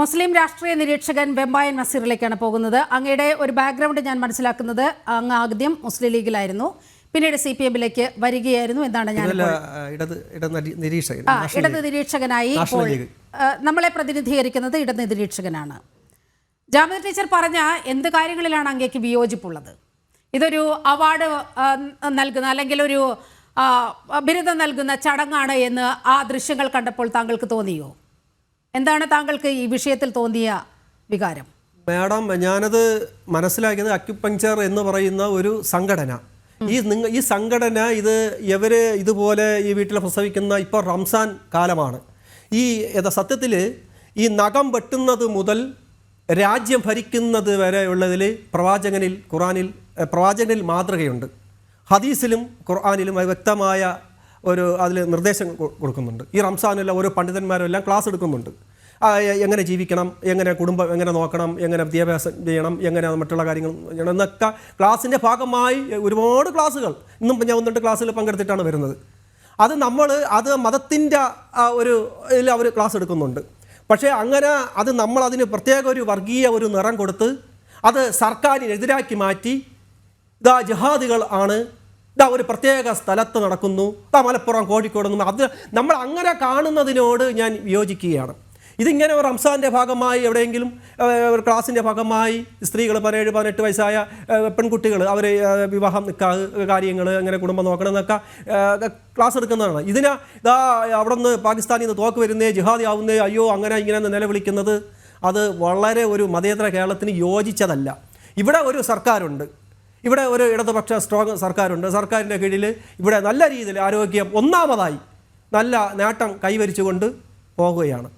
മുസ്ലിം രാഷ്ട്രീയ നിരീക്ഷകൻ വെമ്പായൻ നസീറിലേക്കാണ് പോകുന്നത്. അങ്ങയുടെ ഒരു ബാക്ക്ഗ്രൗണ്ട് ഞാൻ മനസ്സിലാക്കുന്നത് അങ്ങ് ആദ്യം മുസ്ലിം ലീഗിലായിരുന്നു. പിന്നീട് സി പി എമ്മിലേക്ക് വരികയായിരുന്നു എന്നാണ് ഞാൻ ഇടത് നിരീക്ഷകനായി ഇപ്പോൾ നമ്മളെ പ്രതിനിധീകരിക്കുന്നത് ഇടത് നിരീക്ഷകനാണ്. ജാമ്യ ടീച്ചർ പറഞ്ഞ എന്ത് കാര്യങ്ങളിലാണ് അങ്ങേക്ക് വിയോജിപ്പുള്ളത്? ഇതൊരു അവാർഡ് നൽകുന്ന അല്ലെങ്കിൽ ഒരു ബിരുദം നൽകുന്ന ചടങ്ങാണ് എന്ന് ആ ദൃശ്യങ്ങൾ കണ്ടപ്പോൾ താങ്കൾക്ക് തോന്നിയോ? എന്താണ് താങ്കൾക്ക് ഈ വിഷയത്തിൽ തോന്നിയ വികാരം? മാഡം ഞാനത് മനസ്സിലാക്കിയത് അക്യുപങ്ചർ എന്ന് പറയുന്ന ഒരു സംഘടന. ഈ നിങ്ങ ഈ സംഘടന ഇത് ഇവർ ഇതുപോലെ ഈ വീട്ടിൽ പ്രസവിക്കുന്ന ഇപ്പോൾ റംസാൻ കാലമാണ്. ഈ സത്യത്തിൽ ഈ നഖം വെട്ടുന്നത് മുതൽ രാജ്യം ഭരിക്കുന്നത് വരെ ഉള്ളതിൽ പ്രവാചകനിൽ ഖുറാനിൽ പ്രവാചകനിൽ മാതൃകയുണ്ട്. ഹദീസിലും ഖുർആാനിലും വ്യക്തമായ ഒരു അതിൽ നിർദ്ദേശം കൊടുക്കുന്നുണ്ട്. ഈ റംസാനുള്ള ഓരോ പണ്ഡിതന്മാരും എല്ലാം ക്ലാസ് എടുക്കുന്നുണ്ട്. എങ്ങനെ ജീവിക്കണം എങ്ങനെ കുടുംബം എങ്ങനെ നോക്കണം എങ്ങനെ വിദ്യാഭ്യാസം ചെയ്യണം എങ്ങനെ മറ്റുള്ള കാര്യങ്ങൾ ചെയ്യണം എന്നൊക്കെ ക്ലാസ്സിന്റെ ഭാഗമായി ഒരുപാട് ക്ലാസ്സുകൾ ഇന്നും ഞാൻ ഒന്ന് രണ്ട് ക്ലാസ്സിൽ പങ്കെടുത്തിട്ടാണ് വരുന്നത്. അത് നമ്മൾ അത് മതത്തിന്റെ ഒരു ഇതിൽ അവർ ക്ലാസ് എടുക്കുന്നുണ്ട്. പക്ഷേ അങ്ങനെ അത് നമ്മൾ അതിന് പ്രത്യേക ഒരു വർഗീയ ഒരു നിറം കൊടുത്ത് അത് സർക്കാരിനെതിരാക്കി മാറ്റി ഇതാ ജഹാദികൾ ആണ് ഇതാ ഒരു പ്രത്യേക സ്ഥലത്ത് നടക്കുന്നു. ഇതാ മലപ്പുറം കോഴിക്കോട് അത് നമ്മൾ അങ്ങനെ കാണുന്നതിനോട് ഞാൻ വിയോജിക്കുകയാണ് ഇതിങ്ങനെ ഒരു റംസാന്റെ ഭാഗമായി എവിടെയെങ്കിലും ഒരു ക്ലാസ്സിന്റെ ഭാഗമായി സ്ത്രീകൾ പതിനേഴ് പതിനെട്ട് വയസ്സായ പെൺകുട്ടികൾ അവർ വിവാഹം നിൽക്കുക കാര്യങ്ങൾ അങ്ങനെ കുടുംബം നോക്കണം എന്നൊക്കെ ക്ലാസ് എടുക്കുന്നതാണ്. ഇതിനാ ഇതാ അവിടെ നിന്ന് പാകിസ്ഥാനിൽ നിന്ന് തോക്ക് വരുന്നേ ജിഹാദി ആവുന്നേ അയ്യോ അങ്ങനെ ഇങ്ങനെ നിലവിളിക്കുന്നത് അത് വളരെ ഒരു മതേതര കേരളത്തിന് യോജിച്ചതല്ല. ഇവിടെ ഒരു സർക്കാരുണ്ട്. ഇവിടെ ഒരു ഇടതുപക്ഷ സ്ട്രോങ് സർക്കാരുണ്ട്. സർക്കാരിന്റെ കീഴിൽ ഇവിടെ നല്ല രീതിയിൽ ആരോഗ്യം ഒന്നാമതായി നല്ല നേട്ടം കൈവരിച്ചുകൊണ്ട് പോകുകയാണ്.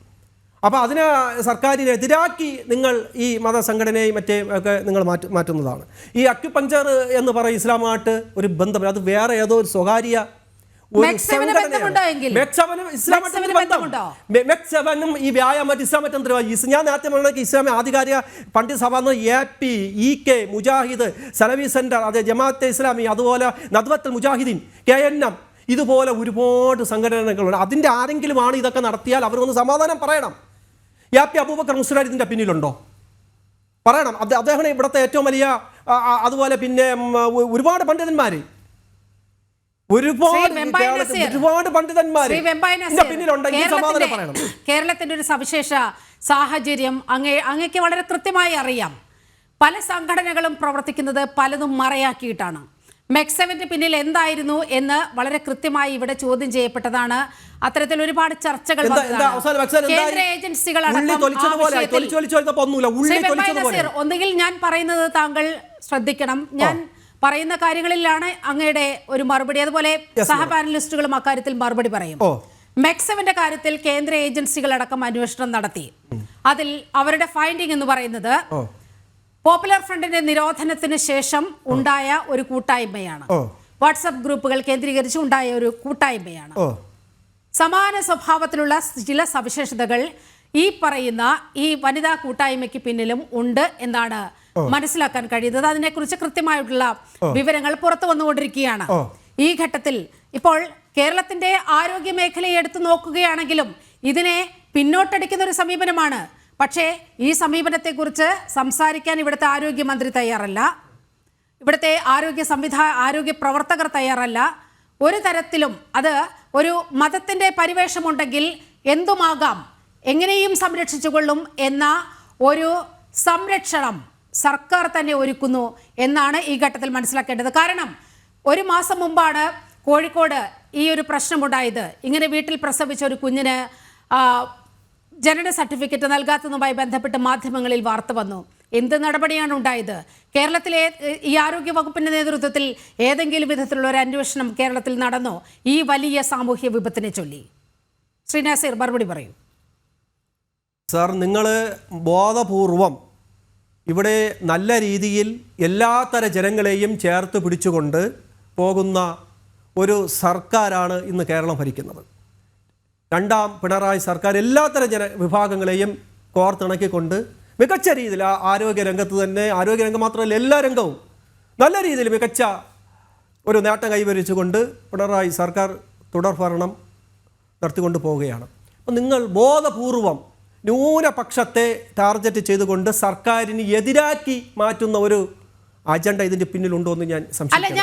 അപ്പോൾ അതിനെ സർക്കാരിനെതിരാക്കി നിങ്ങൾ ഈ മതസംഘടനയും മറ്റേ ഒക്കെ നിങ്ങൾ മാറ്റി മാറ്റുന്നതാണ്. ഈ അക്യുപഞ്ചർ എന്ന് പറയും ഇസ്ലാമായിട്ട് ഒരു ബന്ധം അത് വേറെ ഏതോ ഒരു സ്വകാര്യ മെക്സവന്? ഈ വ്യായാമം ഇസ്ലാം ബന്ധം? ഞാൻ നേരത്തെ പറഞ്ഞ ഇസ്ലാമിക ആധികാരിക പണ്ഡിത സഭ എന്ന് A P E K Mujahid സലവി centre അതെ ജമാഅത്തെ ഇസ്ലാമി അതുപോലെ Nadvathul Mujahideen K N M ഇതുപോലെ ഒരുപാട് സംഘടനകളുണ്ട്. അതിന്റെ ആരെങ്കിലും ആണ് ഇതൊക്കെ നടത്തിയാൽ അവർ ഒന്ന് സമാധാനം പറയണം. എ പി അബൂബക്കർ മുസ്ലാരി ഇതിന്റെ പിന്നിലുണ്ടോ? പറയണം. അദ്ദേഹം ഇവിടുത്തെ ഏറ്റവും വലിയ അതുപോലെ പിന്നെ ഒരുപാട് പണ്ഡിതന്മാർ ഒരുപാട്. ഒരുപാട് പണ്ഡിതന്മാർ കേരളത്തിന്റെ ഒരു സവിശേഷ സാഹചര്യം അങ്ങേ അങ്ങക്ക് വളരെ കൃത്യമായി അറിയാം. പല സംഘടനകളും പ്രവർത്തിക്കുന്നത് പലതും മറയാക്കിയിട്ടാണ്. മെക്സവിന്റെ പിന്നിൽ എന്തായിരുന്നു എന്ന് വളരെ കൃത്യമായി ഇവിടെ ചോദ്യം ചെയ്യപ്പെട്ടതാണ്. അത്തരത്തിൽ ഒരുപാട് ചർച്ചകൾ? കേന്ദ്ര ഏജൻസികൾ ഒന്നുകിൽ ഞാൻ പറയുന്നത് താങ്കൾ ശ്രദ്ധിക്കണം. ഞാൻ പറയുന്ന കാര്യങ്ങളിലാണ് അങ്ങയുടെ ഒരു മറുപടി. അതുപോലെ സഹ പാനലിസ്റ്റുകളും അക്കാര്യത്തിൽ മറുപടി പറയും. മെക്സവിന്റെ കാര്യത്തിൽ കേന്ദ്ര ഏജൻസികൾ അടക്കം അന്വേഷണം നടത്തി. അതിൽ അവരുടെ ഫൈൻഡിംഗ് എന്ന് പറയുന്നത് പോപ്പുലർ ഫ്രണ്ടിന്റെ നിരോധനത്തിന് ശേഷം ഉണ്ടായ ഒരു കൂട്ടായ്മയാണ്. വാട്സ്ആപ്പ് വാട്സപ്പ് ഗ്രൂപ്പുകൾ കേന്ദ്രീകരിച്ച് ഉണ്ടായ ഒരു കൂട്ടായ്മയാണ്. സമാന സ്വഭാവത്തിലുള്ള ചില സവിശേഷതകൾ ഈ പറയുന്ന ഈ വനിതാ കൂട്ടായ്മയ്ക്ക് പിന്നിലും ഉണ്ട് എന്നാണ് മനസ്സിലാക്കാൻ കഴിയുന്നത്. അതിനെക്കുറിച്ച് കൃത്യമായിട്ടുള്ള വിവരങ്ങൾ പുറത്തു വന്നുകൊണ്ടിരിക്കുകയാണ്. ഈ ഘട്ടത്തിൽ ഇപ്പോൾ കേരളത്തിന്റെ ആരോഗ്യ മേഖലയെ എടുത്തു നോക്കുകയാണെങ്കിലും ഇതിനെ പിന്നോട്ടടിക്കുന്ന ഒരു സമീപനമാണ്. പക്ഷേ ഈ സമീപനത്തെക്കുറിച്ച് സംസാരിക്കാൻ ഇവിടുത്തെ ആരോഗ്യമന്ത്രി തയ്യാറല്ല. ഇവിടുത്തെ ആരോഗ്യ സംവിധാ ആരോഗ്യ പ്രവർത്തകർ തയ്യാറല്ല. ഒരു തരത്തിലും അത് ഒരു മതത്തിന്റെ പരിവേഷമുണ്ടെങ്കിൽ എന്തുമാകാം? എങ്ങനെയും സംരക്ഷിച്ചുകൊള്ളും എന്ന ഒരു സംരക്ഷണം സർക്കാർ തന്നെ ഒരുക്കുന്നു എന്നാണ് ഈ ഘട്ടത്തിൽ മനസ്സിലാക്കേണ്ടത്. കാരണം ഒരു മാസം മുമ്പാണ് കോഴിക്കോട് ഈ ഒരു പ്രശ്നമുണ്ടായത്. ഇങ്ങനെ വീട്ടിൽ പ്രസവിച്ച ഒരു കുഞ്ഞിന് ജനന സർട്ടിഫിക്കറ്റ് നൽകാത്തതുമായി ബന്ധപ്പെട്ട് മാധ്യമങ്ങളിൽ വാർത്ത വന്നു. എന്ത് നടപടിയാണ് ഉണ്ടായത്? കേരളത്തിലെ ഈ ആരോഗ്യ വകുപ്പിന്റെ നേതൃത്വത്തിൽ ഏതെങ്കിലും വിധത്തിലുള്ള ഒരു അന്വേഷണം കേരളത്തിൽ നടന്നോ? ഈ വലിയ സാമൂഹ്യ വിപത്തിനെ ചൊല്ലി. ശ്രീ നാസിർ മറുപടി പറയൂ. സാർ നിങ്ങൾ ബോധപൂർവം ഇവിടെ നല്ല രീതിയിൽ എല്ലാത്തര ജനങ്ങളെയും ചേർത്ത് പിടിച്ചുകൊണ്ട് പോകുന്ന ഒരു സർക്കാരാണ് ഇന്ന് കേരളം ഭരിക്കുന്നത്. രണ്ടാം പിണറായി സർക്കാർ എല്ലാത്തരം ജന വിഭാഗങ്ങളെയും കോർത്തിണക്കിക്കൊണ്ട് മികച്ച രീതിയിൽ ആരോഗ്യ രംഗത്ത് തന്നെ ആരോഗ്യ രംഗം മാത്രമല്ല എല്ലാ രംഗവും നല്ല രീതിയിൽ മികച്ച ഒരു നേട്ടം കൈവരിച്ചുകൊണ്ട് പിണറായി സർക്കാർ തുടർ ഭരണം നടത്തിക്കൊണ്ട് പോവുകയാണ്. അപ്പം നിങ്ങൾ ബോധപൂർവം ന്യൂനപക്ഷത്തെ ടാർഗറ്റ് ചെയ്തുകൊണ്ട് സർക്കാരിന് എതിരാക്കി മാറ്റുന്ന ഒരു അജണ്ട ഇതിന്റെ പിന്നിലുണ്ടോ എന്ന് ഞാൻ സംശയിക്കുന്നു.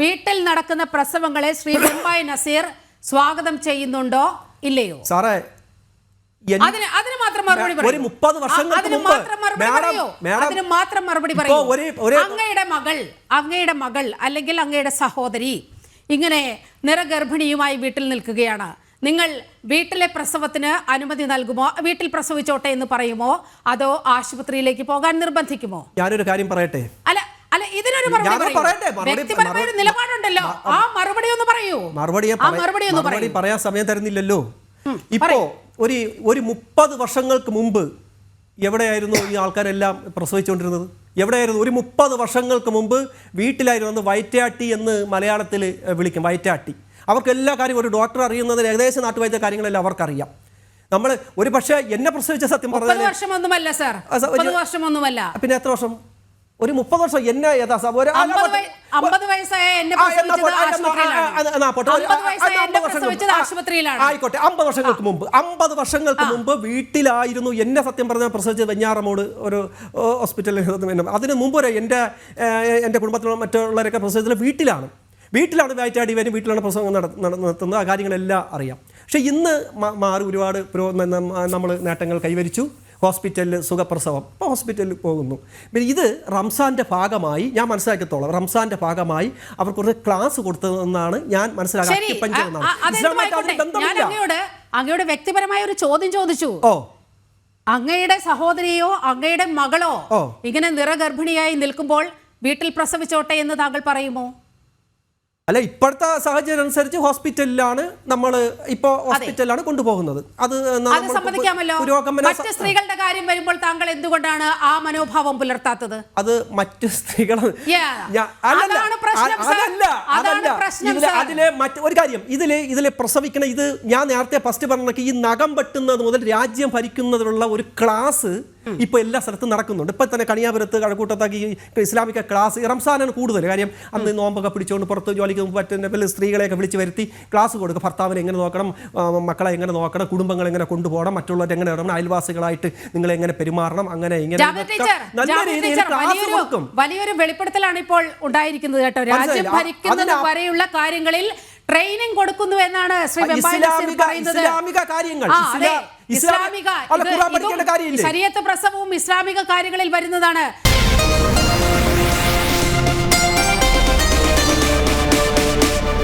വീട്ടിൽ നടക്കുന്ന പ്രസവങ്ങളെ ശ്രീ മുംബൈ നസീർ സ്വാഗതം ചെയ്യുന്നുണ്ടോ ഇല്ലയോ? സാറേ ഒരു. മുപ്പത് വർഷങ്ങൾക്ക് മുമ്പ് അങ്ങയുടെ മകൾ അങ്ങയുടെ മകൾ അല്ലെങ്കിൽ അങ്ങയുടെ സഹോദരി ഇങ്ങനെ നിറഗർഭിണിയുമായി വീട്ടിൽ നിൽക്കുകയാണ്. നിങ്ങൾ വീട്ടിലെ പ്രസവത്തിന് അനുമതി നൽകുമോ? വീട്ടിൽ പ്രസവിച്ചോട്ടെ എന്ന് പറയുമോ? അതോ ആശുപത്രിയിലേക്ക് പോകാൻ നിർബന്ധിക്കുമോ? ഞാനൊരു കാര്യം പറയട്ടെ? അല്ല അല്ല ഇതിനൊരു വ്യക്തിപരമായ ഒരു നിലപാടുണ്ടല്ലോ. ആ മറുപടി ഒന്ന് പറയൂ. മറുപടി പറയാൻ സമയം തരുന്നില്ലല്ലോ. ഇപ്പോ ഒരു ഒരു മുപ്പത് വർഷങ്ങൾക്ക് മുമ്പ് എവിടെയായിരുന്നു ഈ ആൾക്കാരെല്ലാം പ്രസവിച്ചുകൊണ്ടിരുന്നത്? എവിടെയായിരുന്നു? ഒരു മുപ്പത് വർഷങ്ങൾക്ക് മുമ്പ് വീട്ടിലായിരുന്നു അന്ന് വയറ്റാട്ടി എന്ന് മലയാളത്തിൽ വിളിക്കും വയറ്റാട്ടി അവർക്ക് എല്ലാ കാര്യവും ഒരു ഡോക്ടർ അറിയുന്നതിന് ഏകദേശം നാട്ടുവൈദ്യ കാര്യങ്ങളെല്ലാം അവർക്കറിയാം. നമ്മൾ ഒരു പക്ഷേ എന്നെ പ്രസവിച്ച സത്യം പറഞ്ഞാൽ വർഷമൊന്നുമല്ല സാർ. വർഷമൊന്നുമല്ല. പിന്നെ എത്ര വർഷം? ഒരു മുപ്പത് വർഷം എന്നെ ആയിക്കോട്ടെ അമ്പത് വർഷങ്ങൾക്ക് മുമ്പ് അമ്പത് വർഷങ്ങൾക്ക് മുമ്പ് വീട്ടിലായിരുന്നു എന്നെ സത്യം പറഞ്ഞാൽ പ്രസവിച്ചത് വെഞ്ഞാറമോട് ഒരു ഹോസ്പിറ്റലിൽ അതിന് മുമ്പ് വരെ എന്റെ എന്റെ കുടുംബത്തിലുള്ള മറ്റുള്ളവരൊക്കെ പ്രസവിച്ചത് വീട്ടിലാണ്. വീട്ടിലാണ് വയറ്റാടി വരും വീട്ടിലാണ് പ്രസംഗം നട- നട- നടത്തുന്നത്. ആ കാര്യങ്ങളെല്ലാം അറിയാം. പക്ഷേ ഇന്ന് മാറി ഒരുപാട് നമ്മൾ നേട്ടങ്ങൾ കൈവരിച്ചു. ഹോസ്പിറ്റലിൽ സുഖപ്രസവം. അപ്പോൾ ഹോസ്പിറ്റലിൽ പോകുന്നു. പിന്നെ ഇത് റംസാന്റെ ഭാഗമായി ഞാൻ മനസ്സിലാക്കത്തോളം റംസാന്റെ ഭാഗമായി അവർക്ക് ഒരു ക്ലാസ് കൊടുത്തതെന്നാണ് ഞാൻ മനസ്സിലാക്കിയത് മനസ്സിലാക്കി ആ, ആ, അതെന്തുമായിക്കോട്ടെ. ഞാൻ അങ്ങയോട് അങ്ങയോട് വ്യക്തിപരമായ ഒരു ചോദ്യം ചോദിച്ചു. ഓ. അങ്ങയുടെ സഹോദരിയോ അങ്ങയുടെ മകളോ. ഇങ്ങനെ നിറഗർഭിണിയായി നിൽക്കുമ്പോൾ വീട്ടിൽ പ്രസവിച്ചോട്ടെ എന്ന് താങ്കൾ പറയുമോ? അല്ല ഇപ്പോഴത്തെ സാഹചര്യം അനുസരിച്ച് ഹോസ്പിറ്റലിലാണ് നമ്മൾ ഇപ്പോൾ ഹോസ്പിറ്റലിലാണ് കൊണ്ടുപോകുന്നത്. അത് മറ്റ് സ്ത്രീകളുടെ കാര്യം വരുമ്പോൾ താങ്കൾ എന്തുകൊണ്ടാണ് ആ മനോഭാവം പുലർത്താത്തത്? അത് മറ്റു സ്ത്രീകൾ. അതിലെ മറ്റു ഒരു കാര്യം. ഇതിലെ ഇതിലെ പ്രസവിക്കണ ഇത് ഞാൻ നേരത്തെ ഫസ്റ്റ് പറഞ്ഞ ഈ നഖം വെട്ടുന്നത് മുതൽ രാജ്യം ഭരിക്കുന്നതിനുള്ള ഒരു ക്ലാസ് ഇപ്പൊ എല്ലാ സ്ഥലത്തും നടക്കുന്നുണ്ട്. ഇപ്പൊ തന്നെ കണിയാപുരത്ത് കഴക്കൂട്ടത്താക്കി ഇസ്ലാമിക ക്ലാസ് റംസാനാണ് കൂടുതൽ. കാര്യം അന്ന് നോമ്പൊക്കെ പിടിച്ചുകൊണ്ട് പുറത്ത് ജോലിക്ക് പറ്റുന്ന വലിയ സ്ത്രീകളെയൊക്കെ വിളിച്ച് വരുത്തി ക്ലാസ് കൊടുക്കുക ഭർത്താവിനെ എങ്ങനെ നോക്കണം മക്കളെ എങ്ങനെ നോക്കണം കുടുംബങ്ങൾ എങ്ങനെ കൊണ്ടുപോകണം മറ്റുള്ളവരെ എങ്ങനെ ഇടണം അയൽവാസികളായിട്ട് നിങ്ങൾ എങ്ങനെ പെരുമാറണം അങ്ങനെ ഇങ്ങനെ നല്ല രീതിയിൽ ക്ലാസ് വലിയൊരു കൊടുക്കും. വലിയൊരു വെളിപ്പെടുത്തലാണ് ഇപ്പോൾ ഉണ്ടായിരിക്കുന്നത് കേട്ടോ. രാജ്യം. ഭരിക്കുന്നത് വരെയുള്ള കാര്യങ്ങളിൽ ട്രെയിനിങ് കൊടുക്കുന്നു എന്നാണ് ശ്രീ ഇസ്ലാമിക കാര്യങ്ങൾ. ഇസ്ലാമിക ശരീഅത്ത് പ്രസവവും ഇസ്ലാമിക കാര്യങ്ങളിൽ വരുന്നതാണ്.